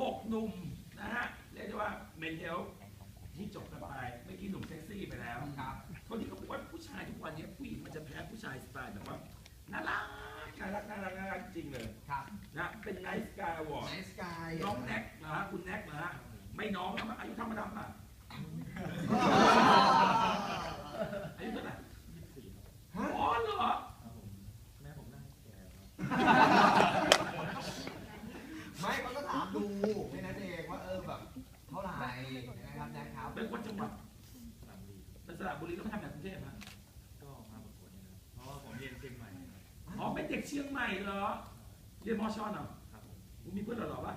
หกหนุ่มนะฮะเรียกได้ว่าเมนเทลที่จบกันไปเมื่อกี้หนุ่มเซ็กซี่ไปแล้วครับคนที่เขาบอกว่าผู้ชายทุกวันนี้ผู้หญิงมันจะแพ้ผู้ชายสไตล์แบบว่าน่ารักน่ารักน่ารักน่ารักจริงเลยครับนะเป็นไนท์สกายวอร์ดไนสกายน้องแน็กนะฮะคุณแน็กนะฮะไม่น้องนะอายุเท่ามาดำอะอายุเท่าไหร่ ยี่สิบสี่ครับ อ๋อเหรอ ครับผมแม่ผมนั่งแก่ครับ ไม่มันก็ถามดูแค่นั้นเองว่าเออแบบเท่าไหร่นะครับนะครับ เป็นคนจังหวัด สนามบิน เป็นสระบุรีแล้วก็ทำแบบกรุงเทพฮะ ก็มาประกวดนี่นะเพราะว่าผมเรียนเชียงใหม่ครับ อ๋อ เป็นเด็กเชียงใหม่เหรอ เรียนมอชอนเหรอครับผมคุณมีเพื่อนหล่อๆป่ะ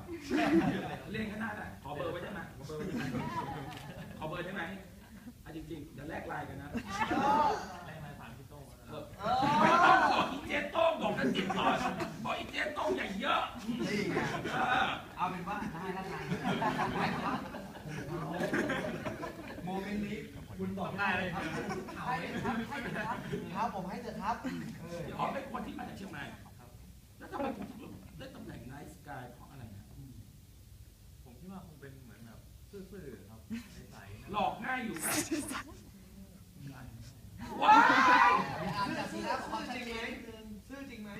เรียนข้างหน้าได้ขอเบอร์ไว้ได้ไหมขอเบอร์ไว้ได้ไหมขอเบอร์ได้ไหมอะจริงๆเดี๋ยวแลกไลน์กันนะ แรกมาถามพี่โต้งนะเอครับ อไม่ต้องบอกอีเจโต้งบอกกันติดต่อบอกอีเจโต้งอย่าเยอะนี่ไงเออเอาเป็นว่าได้แล้วกันโมเมนต์นี้คุณตอบได้เลยครับให้ครับให้เถอะครับครับผมให้เถอะครับเอออ๋อเป็น หลอกง่ายอยู่ไหมง่าว้ายอ่านจากสีหน้าของจริงไหมซื่อจริงไหม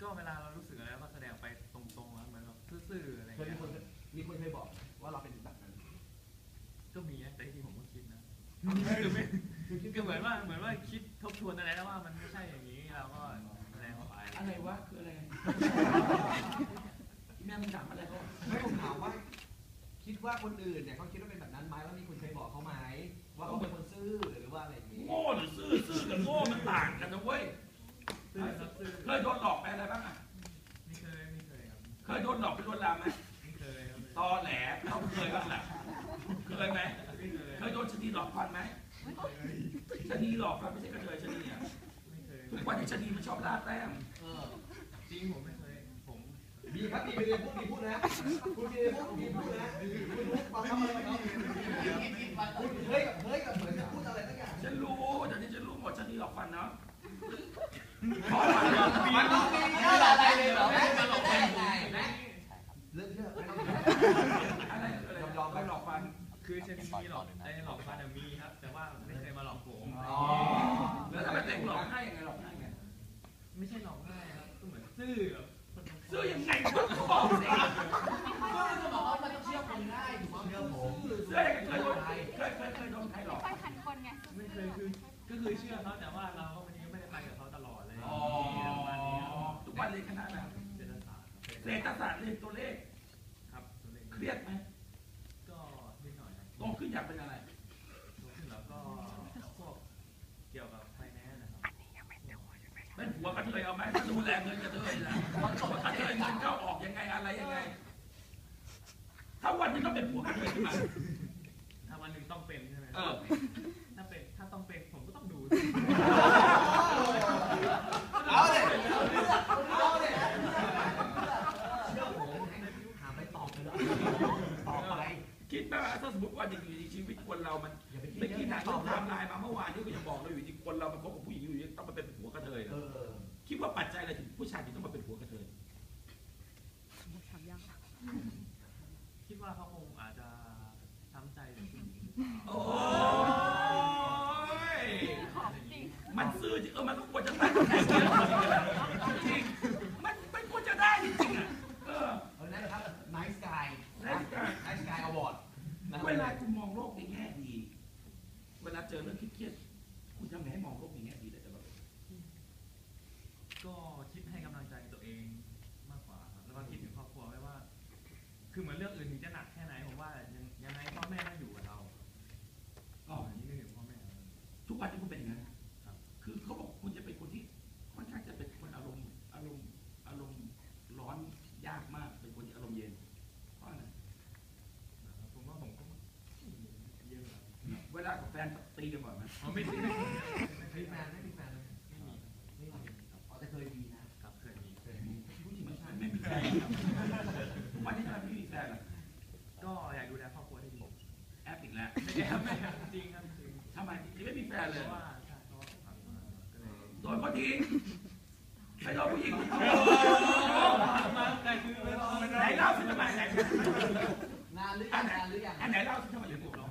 ก็เวลาเรารู้สึกอะไรก็แสดงไปตรงๆเหมือนแบบซื่อๆอะไรเคยมีเงี้ยคนมีคนเคยบอกว่าเราเป็นแบบนั้นก็มีนะแต่ที่ผมก็คิดนะคือไม่คือเหมือนว่าเหมือนว่าคิดทบทวนอะไรแล้วว่ามันไม่ใช่อย่างนี้เราก็แสดงออกไปอะไรวะคืออะไรแม่มึงถามอะไรเขาไม่ผมถามว่า คิดว่าคนอื่นเนี่ยเขาคิดว่าเป็น มแล้วมีคนเคยบอกเขาไหมว่าเขาเป็นคนซื่อหรือว่าอะไรอย่างนี้โง่หรือซื่อซื่อกับโง่มันต่างกันนะเว้ยซื่อครับซื่อเคยโดนหลอกไปอะไรบ้างอะไม่เคยไม่เคยครับเคยโดนหลอกไปโดนลามไหมไม่เคยครับตอแหลต้องเคยบ้างแหละเคยไหมไม่เคยเคยโดนชะนีหลอกฟันไหมชะนีหลอกฟันไม่ใช่กระเทยชะนีอะไม่เคยทุกวันนี้ชะนีมันชอบล่าแต้ม เออ จริงผมไม่เคยผม มีครับมีไปเรียนพูดมีพูดนะคุณมีเรียนพูดมีพูดนะคุณรู้ฟังคำอะไรไหมคุณเฮ้ยกับเฮ้ยกับเหมือนจะพูดอะไรสักอย่างฉันรู้เดี๋ยวนี้ฉันรู้หมดชะนีหลอกฟันเนาะมันต้องมีเรื่องอะไรเลยเหรอแม่ไม่ได้ไงแม่เลิกเลิกไม่ต้องอะไรอะไรยอมไปหลอกฟันคือชนีหลอกไอ้หลอก เกี่ยวกับไฟแนนซ์นะครับเป็นผัวกระเทยเอาไหมถ้าดูแลเงินกระเทยนะกระเทยเงินเข้าออกยังไงอะไรยังไง ถ้าวันหนึงต้องเป็นผัวกระเทยขึ้นมาถ้าวันหนึ่งต้องเป็นใช่ไหมเออ ถ้าเป็นถ้าต้องเป็นผมก็ต้องดูเอาเลยเอาเลยเชื่อผมหาไปตอบเลยตอบไป คิดไหมว่าถ้าสมมติว่าอยู่ดีๆชีวิตคนเรามันอย่าไปคิดไม่อกี้เยถ่าอะยตรูอบปไทม์ไลน์มาเมื่อวานนี้ก็ยังบอกเราอยู่ดีคนเรามาคบกับผู้หญิงอยู่ดีต้องมาเป็นผัวกระเทยเอนะอคิดว่าปัจจัยอะไรถึงผู้ชายถึงต้องมาเป็นผัวกระเทยคิดว่าเขาคงอาจจะช้ำใจหรือผู้หญิง โอ้ย ของจริง มันซื่อจริงเออมันก็ควรจะได้จริงมันมันควรจะได้จริงๆอะเออ เอานั่นครับ Nice Guy Nice Guy Nice Guy Award เวลาคุณมองโลกในแง่ดี เวลาเจอเรื่องเครียดๆคุณทำไงให้มองโลกในแง่ดีได้ตลอด ก็คิดให้กำลังใจตัวเองมากกว่าครับแล้วก็คิดถึงครอบครัวไว้ว่า คือเหมือนเรื่องอื่นถึงจะหนักแค่ไหนผมว่ายังยังไงพ่อแม่ก็อยู่กับเรา ก็ อันนี้นึกถึงพ่อแม่ ทุกวันที่คุณเป็นอย่างนั้น ครับ คือเขาบอกคุณจะเป็นคนที่ค่อนข้างจะเป็นคนอารมณ์อารมณ์อารมณ์ร้อนยากมาก เป็นคนที่อารมณ์เย็น เพราะอะไร นะครับผมว่าผมก็เยอะครับ เวลากับแฟน ตีกันบ่อยไหมอ๋อไม่ไม่ไม่มีแฟนไหมมีแฟนไม่มีไม่มีอ๋อแต่เคยมีนะครับเคยมีเคยมีผู้หญิงไม่ใช่ไม่มีแฟนวันนี้ทำไม่มีแฟนล่ะก็อยากดูแลครอบครัวให้ดีแอปอีกแล้วไม่ใช่ครับไม่จริงครับจริงทำไมถึงไม่มีแฟนเลยโดนเขาทิ้งไปโดนผู้หญิงไหนเล่าสิทำไมไหนนานหรือยังนานหรือยังอันไหนเล่าสิทำไมถึงปว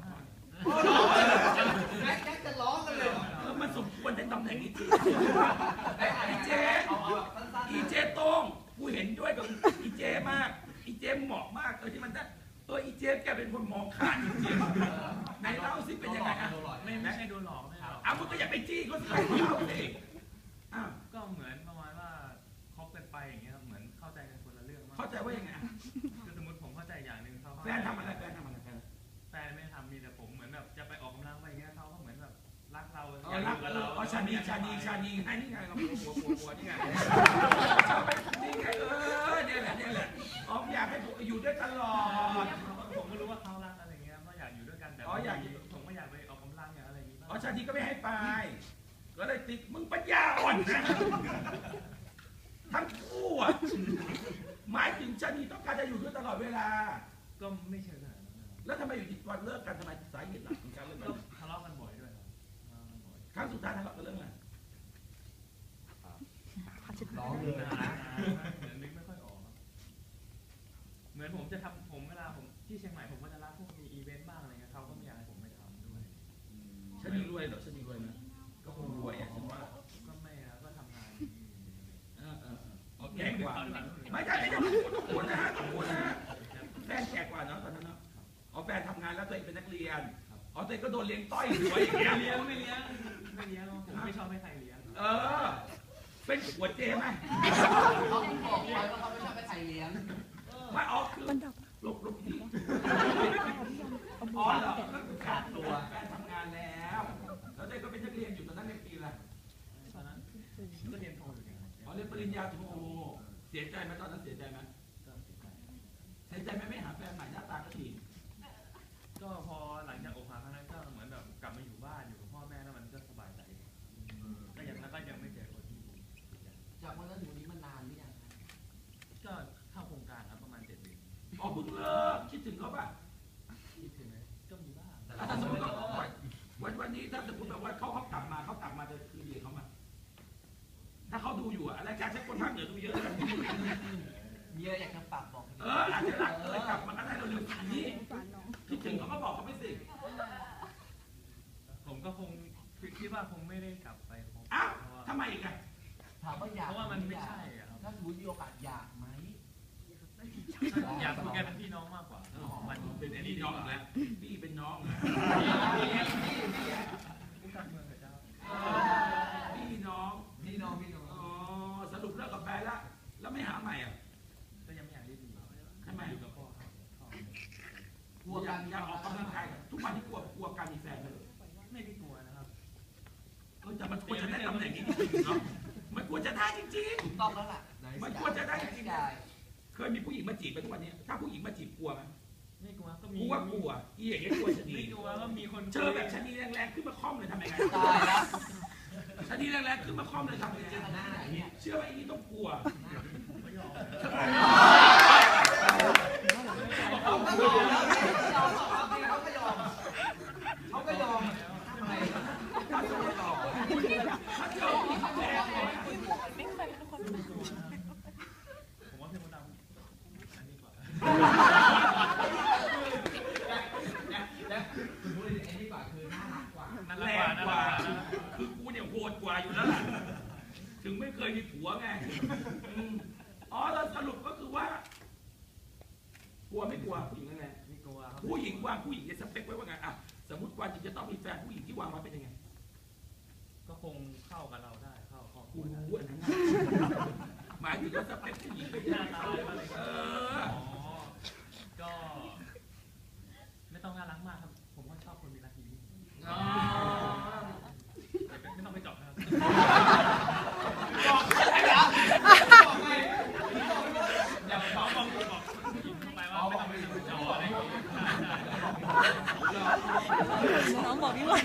แม็กแจ็คจะร้องกันเลยเหรอมันสมควรในตำแหน่งนี้จริงไอ้ไอ้เจ๊เอาเอาแบบสั้นๆอีนะเจโต้งกูเห็นด้วยกับอีเจมาก อีเจเหมาะมากเออที่มันได้เอออีเจแกเป็นคนมองขาดจริงๆไหนเล่าสิเป็นยังไงอะไม่ไม่ใช่โดนหลอกไม่หรอกอ้าวมึงก็อย่าไปจี้เขาสิเล่าสิอ้าวก็เหมือนประมาณว่าคบกันไปอย่างเงี้ยครับเหมือนเข้าใจกันคนละเรื่องมากเข้าใจว่ายังไงคือสมมติผมเข้าใจอย่างหนึ่งเขาแฟนทำ เราอ๋ออยากอรักกับเราเอออ๋อชานีชานีชานีให้นี่ไงเราหัวหัวหัวัวนี่ไงนี่ไงเออเนี่ยแหละเนี่ยแหละอ๋ออยากให้อยู่ด้วยตลอดผมก็รู้ว่าเขารักอะไรเงี้ยก็อยากอยู่ด้วยกันแต่อ๋ออยากผมก็อยากไปออกกำลังอย่างอะไรอย่างงี้อ๋อชานีก็ไม่ให้ไปก็เลยติดมึงปัญญาอ่อนนะทั้งคู่อะหมายถึงชานีต้องการจะอยู่ด้วยตลอดเวลา ก็ไม่เชิงแล้วทำไมอยู่ดีวันเลิกกันทำไม องเป็นนักเรียนอ๋อตัวเองก็โดนเลี้ยงต้อยหัวอย่างเงี้ยเลี้ยงไม่เลี้ยงไม่เลี้ยงผมไม่ชอบให้ใครเลี้ยง เออ เป็นหัวเจไหมเขาบอกไว้ว่าเขาไม่ชอบให้ใครเลี้ยงไม่อ๋อคือหลบหลบดีอ๋อเหรอก็คือขาดตัวแฟนทำงานแล้ว แล้วตัวเองก็เป็นนักเรียนอยู่ตอนนั้นในปีอะไรตอนนั้นก็เรียนโทอยู่เนี่ยอ๋อเรียนปริญญาโทเสียใจไหมตอนนั้นเสีย มีอะไรอยากจะฝากบอกเอออาจจะรักเอยกลับมาก็ได้เราเร็วๆนี้คิดถึงเขาก็บอกเขาไม่สิผมก็คงคิดว่าคงไม่ได้กลับไปคบอ้าวเพราะว่าทำไมอีกอะถามว่าอยากเพราะว่ามันไม่ใช่อะครับถ้าสมมติมีโอกาสอยากไหมอยากคุยกันเป็นพี่น้องมากกว่ามันเป็นอันพี่นี้น้น้อองงอีกแล้วพี่เป็นน้องนะผู้การเมืองกับเจ้าพี่น้องพี่น้องพี่น้องอ๋อสรุปเลิกกับแฟนละแล้วไม่หาใหม่อะ เนาะมันควรจะได้จริงถูกต้องแล้วล่ะมันควรจะได้จริงไม่ได้ๆ เคยมีผู้หญิงมาจีบไปทุกวันนี้ถ้าผู้หญิงมาจีบกลัวไหมไม่กลัวก็มีกูว่ากลัวอีอย่างเงี้ยกลัวชะนีไม่กลัวก็มีคนเจอแบบชะนีแรงๆขึ้นมาคล่อมเลยทำยังไงตายแล้วชะนีแรงๆขึ้นมาคล่อมเลยทำยังไงเจอหน้าไหนเนี่ยเชื่อว่าอีนี่ต้องกลัวไม่ยอม เขาก็ยอมแล้วเขาก็ยอมเขาก็ยอมทำไม ถ้าเจอผู้หญิงแรงๆเลย ผมว่าพี่มดดำอันนี้กว่า และคุณพูดไอ้นี่กว่าคือน่ารักกว่า นั่น แร ละกว่าง นั่น ก ละ ว่า กว่า คือกูเนี่ยโหดกว่าอยู่แล้วล่ะ ถึงไม่เคยมีผัวไงอืมอ๋อแล้วสรุปก็คือว่ากลัวไม่กลัวผู้หญิงแรงไม่กลัวครับๆผู้หญิงวางผู้หญิงในสเปคไว้ว่าไงอะสมมติวันหนึงจะต้องมีแฟนผู้หญิงที่วางไว้เป็นยังไงก็คงเข้ากับเราได้เข้าครอบครักูวได้รู้อันนั้นนะหมายถึงว่าสเปคผู้หญิงเป็นหยังน้าไงตาอะไรบ้างเลยเอครับอ อ๋อก็ ไม่ต้องน่ารักมากครับ ผมก็ชอบคนมีรักยิ้ม อ๋อ ไม่ต้องไปเจาะนะครับ บอกอะไรนะบอกไง อย่าไปบอกบอกบอกยิ้มเข้าไปว่าไม่ต้องไปเจาะอะไรอย่างเงี้ย น้องบอกพี่ขวัญ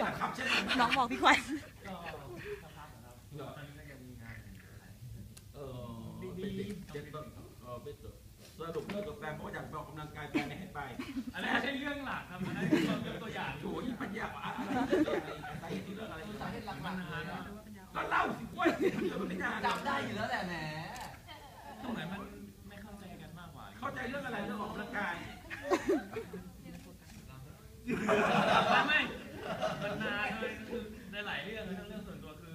จับขับใช่ไหม น้องบอกพี่ขวัญ ก็สักพักนะครับตอนนี้ก็ยังมีงานอยู่ เออเป็นเด็กเจ็ดต้นเออเป็นตัวสรุปเลิกกับแฟนเพราะว่าอยากไปออกกำลังกายแฟนไม่ให้ไปอันนี้ไม่ใช่เรื่องหลักครับอันนั้นคือตัวอย่างโถยปัญญาอะไรอะไรสาเหตุที่เลิกอะไรสาเหตุหลักๆเลยอะก็เล่าสิกล้วยเดี๋ยวมันไม่นานจำได้อยู่แล้วแหละแหมตรงไหนมันรื่องอะไรเรื่องออกกำลังกาย ไม่ไม่มันนานเลยคือใน หลายเรื่องเรื่องเรื่องส่วนตัวคือ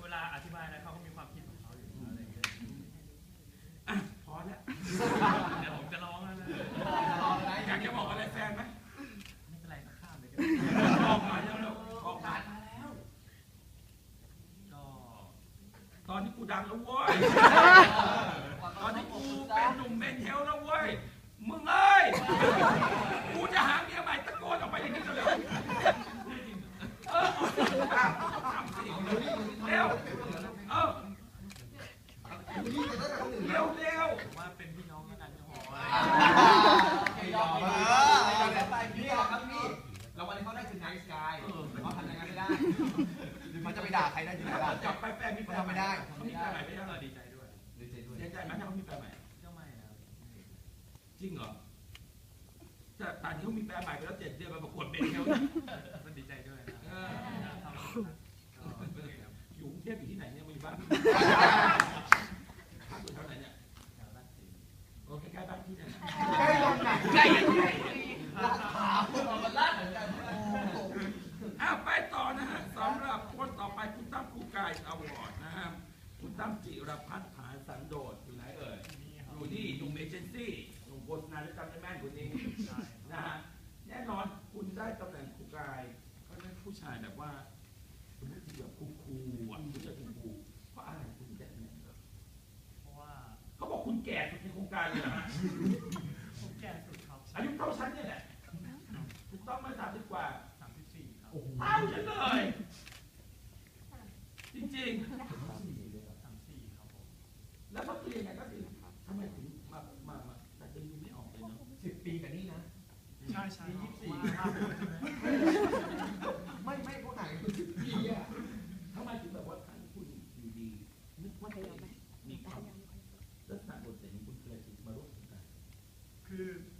เวลาอธิบายอะไรเขาก็มีความคิดของเขาอยู่อะไรอย่างเงี้ยอะพอแล้วเดี๋ยวผมจะร้องแล้วนะอยากจะบอกอะไรแฟนไหมไม่เป็นไรก็ข้ามเลยก็ออกมาแล้วเราออกมาก็ตอนนี้กูดังแล้วเว้ยตอนนี้กูเป็นหนุ่มเมนเทลแล้วเว้ยมึงเอ้ย กูจะหาเมียใหม่ตะโกนออกไปอย่างนี้เลยเออเอาทำสิเร็ว เออเร็วเร็ว ผมว่าเป็นพี่น้องแล้วกันจะพอ ไม่ยอมเออไปพี่ครับพี่รางวัลที่เขาได้คือ Nice Guy เขาทำอย่างนั้นไม่ได้ มันจะไปด่าใครได้ที่ไหนล่ะ กลับไปแฟนมีแฟน ทำไม่ได้ เขามีแฟนใหม่ไม่ได้ ก็ดีใจด้วย ดีใจด้วย เสียใจไหมถ้าเขามีแฟนใหม่ ก็ไม่นะครับ จริงเหรอแต่ป่านนี้เขามีแฟนใหม่ไปแล้วเจ็ดเดือนมาประกวดเมนเทลนะก็ดีใจด้วยนะเออทำก็โอเคครับอยู่กรุงเทพอยู่ที่ไหนเนี่ยมาอยู่บ้านพักอยู่แถวไหนเนี่ยแถวบ้านสิงห์โอ้ใกล้ๆบ้านพี่เนี่ยนะใกล้ลงไหนใกล้ใกล้ลาดขาวมันลาดเหมือนกันอ้าวไปต่อนะฮะสำหรับคนต่อไปคุณตั้มครูกายอวอร์ดนะฮะคุณตั้มจิรพัฒน์ผาสันโดษอยู่ไหนเอ่ยนี่ครับอยู่ที่หนุ่มเอเจนซี่หนุ่มโฆษณาและจำได้แม่นคนนี้ใช่นะฮะแน่นอนคุณได้ตำแหน่งครูกายเขาได้ผู้ชายแบบว่าคุณที่แบบคูคูๆอะผู้ชายคูคูๆเพราะอะไรคุณถึงได้ตำแหน่งนี้เพราะว่าเขาบอกคุณแก่สุดในโครงการเลยนะฮะผมแก่สุดครับอายุเท่าฉันเนี่ยแหละถูกต้องไหมาสามสิบกว่าสามสิบสี่ครับเท่าฉันเลย จริงสามสี่ครับผมๆแล้วก็คือยังไงก็คือทำไมถึงมามามาแต่ยังดูไม่ออกเลยเนาะ สิบปีกับนี่นะ ใช่ใช่ยี่สิบสี่ไม่ไม่พวกไหนสิบปีอะทำไมถึงแบบว่าท่านคุณอยู่ดีนึกว่าตัวเองมีความลักษณะโดดเด่นของคุณเคยถึงมาร่วมโครงการคือผมอ่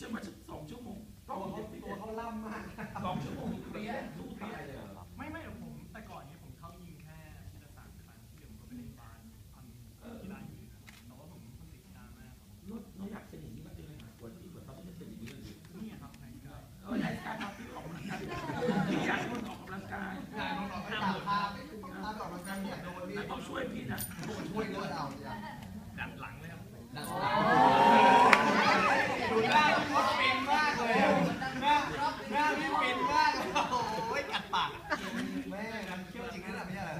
ฉันมาจะสองชั่วโมงต้ตัองวเขาเด็ดไปตัวเขาล่ำมากสองชั่วโมงเปรี้ยสู้ตายเลย จริงนะไม่ใช่เหรอ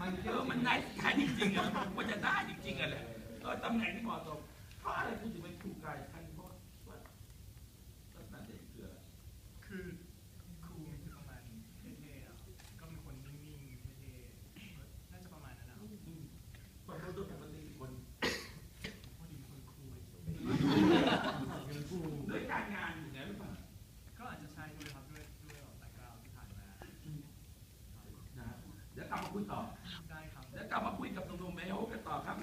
มันเอเขี้ยวอมันได้ขายจริงๆอะมันจะได้จริงๆอะแหละเออตำแหน่งที่เหมาะสมเพราะอะไรคุณถึงเป็นครูกายครั้งเพราะว่าลักษณะเด่นคืออะไร คือครูมันคือประมาณเท่ๆอะก็เป็นคนนิ่งๆเท่ๆน่าจะประมาณนั้นนะครับ อืมคนรู้ด้วยปกติคน พอดีเป็นคนครู ด้วยการงานอยู่แล้วหรือเปล่า ก็อาจจะใช่ด้วยครับด้วยด้วยแบบแบ็คกราวด์ที่ผ่านมา นะเดี๋ยวกลับมา คุยต่อได้ครับเดี๋ยวกลับมาคุยกับหนุ่มๆเมโฮกันต่อครับ